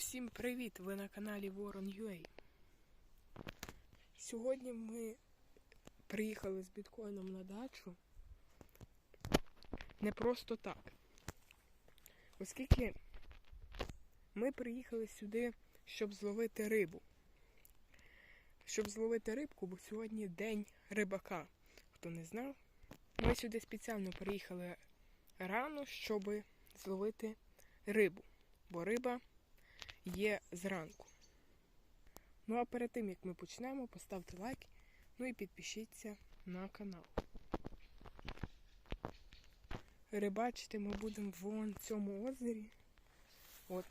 Всім привіт! Ви на каналі Ворон.ua. Сьогодні ми приїхали з біткоїном на дачу. Не просто так. Оскільки ми приїхали сюди, щоб зловити рибу. Щоб зловити рибку, бо сьогодні день рибака. Хто не знав, ми сюди спеціально приїхали рано, щоб зловити рибу. Бо риба є зранку. Ну а перед тим як ми почнемо, поставте лайк, ну і підпишіться на канал. Рибачити ми будемо вон в цьому озері. От.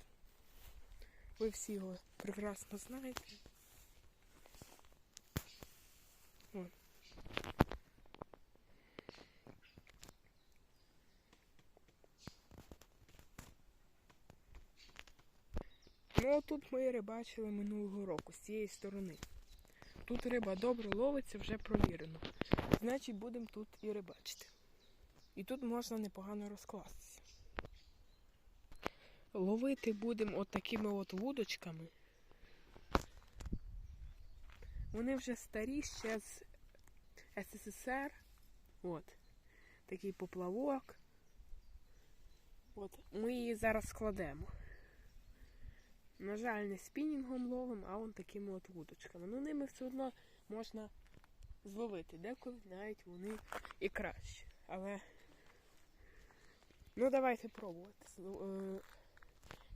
Ви всі його прекрасно знаєте. От. Ну, тут ми рибачили минулого року з цієї сторони. Тут риба добре ловиться, вже провірено. Значить, будемо тут і рибачити. І тут можна непогано розкластися. Ловити будемо от такими от вудочками. Вони вже старі ще з СССР. От. Такий поплавок. От. Ми її зараз складемо. На жаль, не спінінгом ловим, а он такими от вудочками. Ну ними все одно можна зловити. Деколи навіть вони і краще. Але ну давайте пробувати. Е,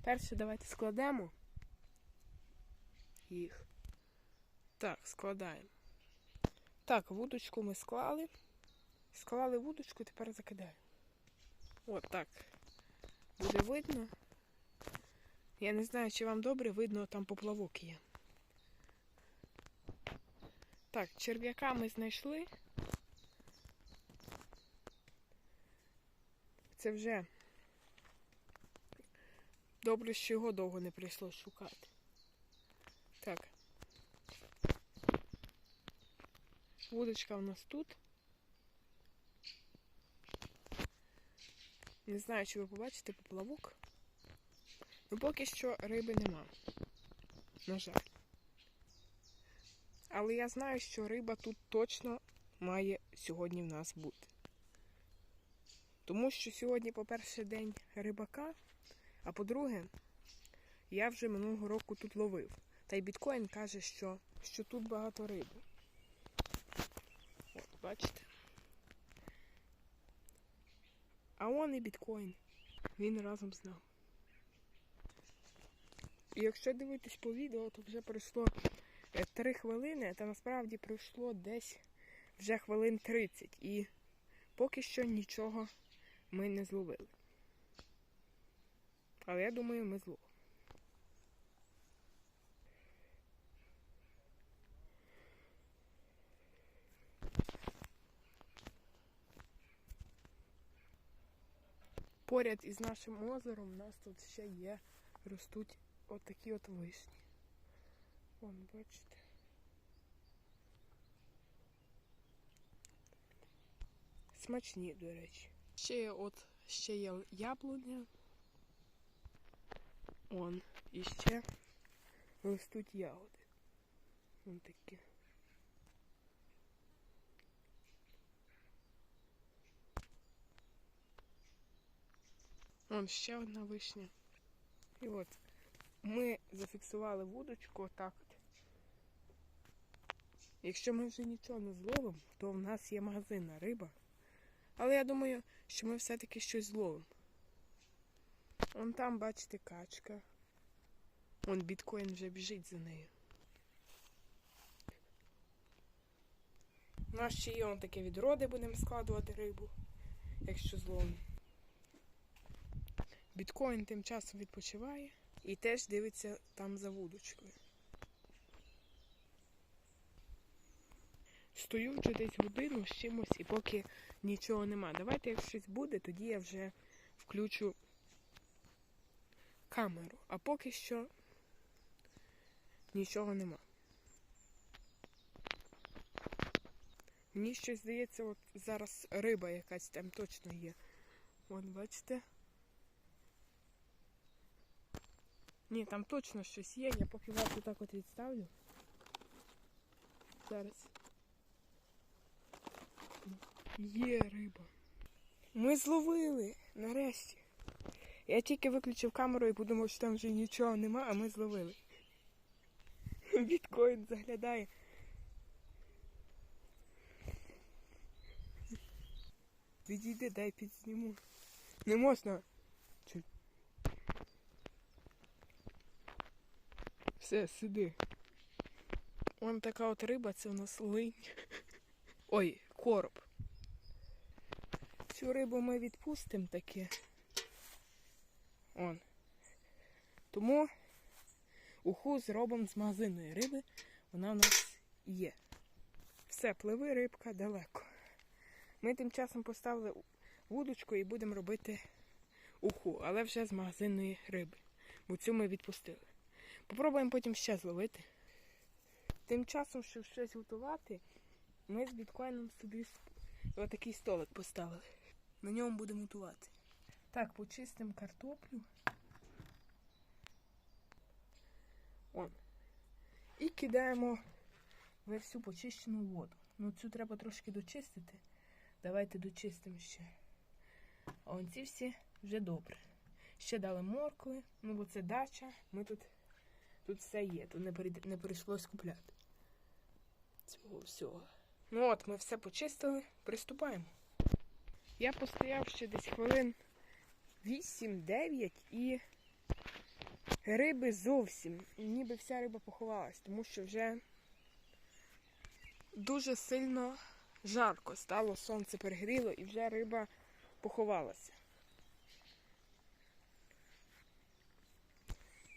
Перше давайте складемо їх. Так, складаємо. Так, вудочку ми склали. Склали вудочку, тепер закидаємо. От так. Буде видно. Я не знаю, чи вам добре видно, там поплавок є. Так, черв'яка ми знайшли. Це вже добре, що його довго не прийшлось шукати. Так. Вудочка у нас тут. Не знаю, чи ви побачите поплавок. Ну, поки що риби нема. На жаль. Але я знаю, що риба тут точно має сьогодні в нас бути. Тому що сьогодні, по-перше, день рибака, а по-друге, я вже минулого року тут ловив. Та й біткоін каже, що, що тут багато риби. От, бачите? А он і біткоін. Він разом з нами. Якщо дивитись по відео, то вже пройшло 3 хвилини, та насправді пройшло десь вже хвилин 30. І поки що нічого ми не зловили. Але я думаю, ми зловимо. Поряд із нашим озером у нас тут ще є, ростуть отакі от вишні. Вон, бачите. Смачні, до речі. Ще от ще є яблуня. Он. І ще ростуть ягоди. Вон такі. Вон ще одна вишня. І от ми зафіксували вудочку отак. Якщо ми вже нічого не зловимо, то в нас є магазинна риба. Але я думаю, що ми все-таки щось зловимо. Вон там, бачите, качка. Вон біткоін вже біжить за нею. У нас ще є он таке відро, де будемо складувати рибу, якщо зловимо. Біткоін тим часом відпочиває і теж дивиться там за вудочкою. Стою вже десь годину з чимось і поки нічого нема. Давайте, як щось буде, тоді я вже включу камеру. А поки що нічого нема. Мені щось здається, от зараз риба якась там точно є. Вон, бачите? Ні, там точно щось є, я поки вас отак от відставлю. Зараз. Є риба. Ми зловили нарешті. Я тільки виключив камеру і подумав, що там вже нічого нема, а ми зловили. Біткоін заглядає. Відійди, дай підсніму. Не можна. Чуть. Все, сиди. Вон така от риба, це у нас линь. Ой, короб. Цю рибу ми відпустимо таке. Он. Тому уху зробимо з магазинної риби. Вона в нас є. Все, пливи рибка далеко. Ми тим часом поставили вудочку і будемо робити уху, але вже з магазинної риби. Бо цю ми відпустили. Попробуємо потім ще зловити. Тим часом, щоб щось готувати, ми з біткоїном собі отакий столик поставили. На ньому будемо готувати. Так, почистимо картоплю. Он. І кидаємо в всю почищену воду. Ну цю треба трошки дочистити. Давайте дочистимо ще. А он ці всі вже добре. Ще дали моркви, ну бо це дача. Ми тут, тут все є, тут не, не прийшлось купляти. Цього всього. Ну от, ми все почистили, приступаємо. Я постояв ще десь хвилин 8-9 і риби зовсім. Ніби вся риба поховалась, тому що вже дуже сильно жарко стало, сонце перегріло і вже риба поховалася.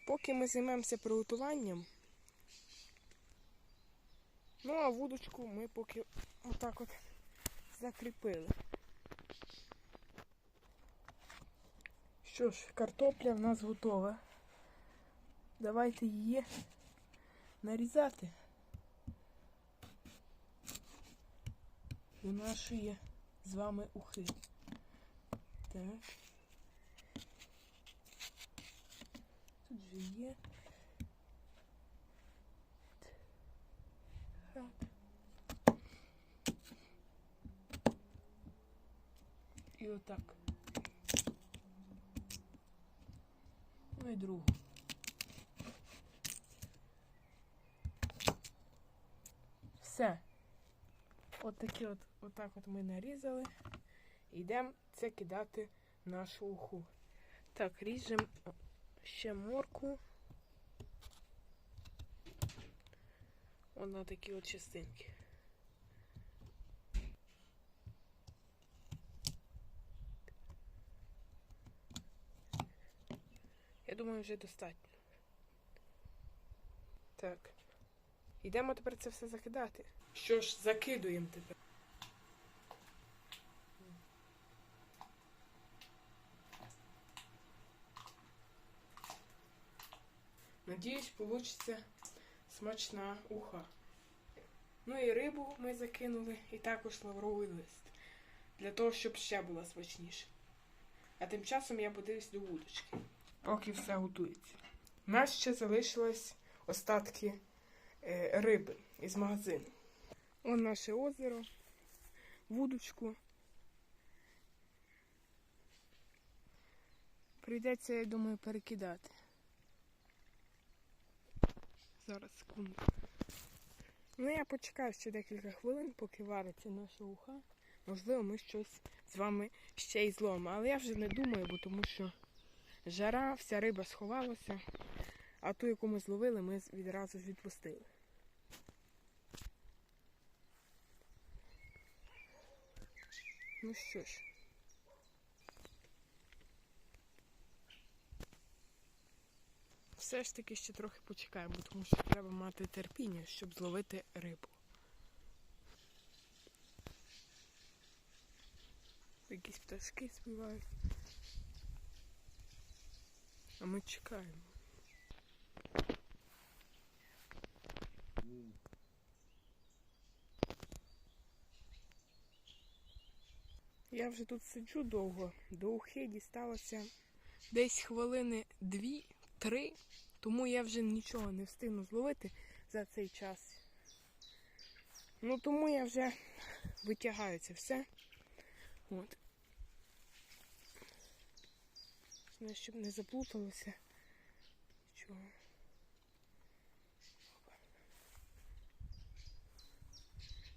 Поки ми займемося приготуванням, ну а вудочку ми поки отак от закріпили. Що ж, картопля в нас готова. Давайте її нарізати до нашої з вами ухи. Так. Тут же. І отак. Ну і другу. Все. От такі от, отак от ми нарізали. Йдемо це кидати нашу уху. Так, ріжемо ще морку. Вона такі от частинки. Я думаю, вже достатньо. Так. Йдемо тепер це все закидати. Що ж, закидуємо тепер. Надіюсь, получиться смачна уха. Ну і рибу ми закинули, і також лавровий лист. Для того, щоб ще була смачніше. А тим часом я подивлюсь до вудочки. Поки все готується. У нас ще залишилось остатки е, риби із магазину. Ось наше озеро, вудочку. Прийдеться, я думаю, перекидати. Зараз секунду. Ну, я почекаю ще декілька хвилин, поки вариться наша уха. Можливо, ми щось з вами ще й зловимо. Але я вже не думаю, бо тому що жара, вся риба сховалася, а ту, яку ми зловили, ми відразу ж відпустили. Ну що ж. Все ж таки ще трохи почекаємо, тому що треба мати терпіння, щоб зловити рибу. Якісь пташки співають. А ми чекаємо. Я вже тут сиджу довго, до ухи дісталося десь хвилини дві-три, тому я вже нічого не встигну зловити за цей час. Ну тому я вже витягаю це все. От. Щоб не заплуталося. Чого?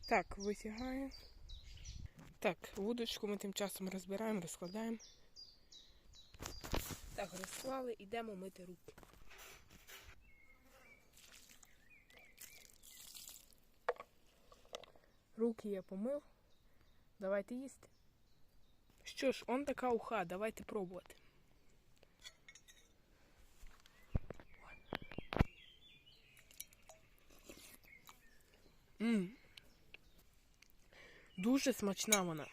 Так, витягаю. Так, вудочку ми тим часом розбираємо, розкладаємо. Так, розклали, йдемо мити руки. Руки я помив. Давайте їсти. Що ж, он така уха, давайте пробувати. Мм. Дуже смачна вона.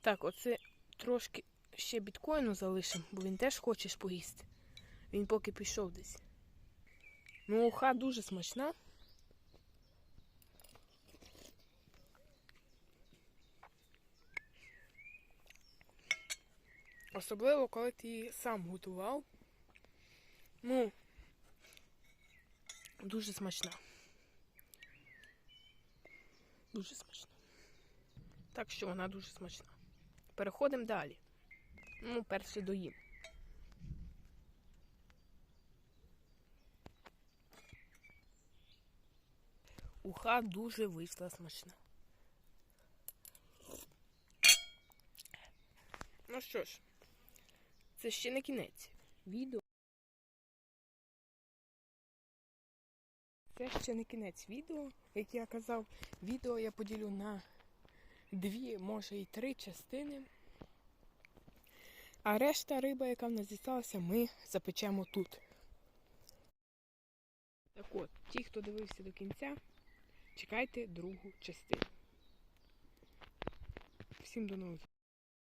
Так, оце трошки ще біткоїну залишимо, бо він теж хоче поїсти. Він поки пішов десь. Ну, уха дуже смачна. Особливо, коли ти її сам готував. Ну, дуже смачна. Дуже смачна. Так що вона дуже смачна. Переходимо далі. Ну, перше доїм. Уха дуже вийшла смачна. Ну що ж, це ще не кінець. Відео. Це ще не кінець відео. Як я казав, відео я поділю на дві, може і три частини. А решта риба, яка в нас дісталася, ми запечемо тут. Так от, ті, хто дивився до кінця, чекайте другу частину. Всім до нових.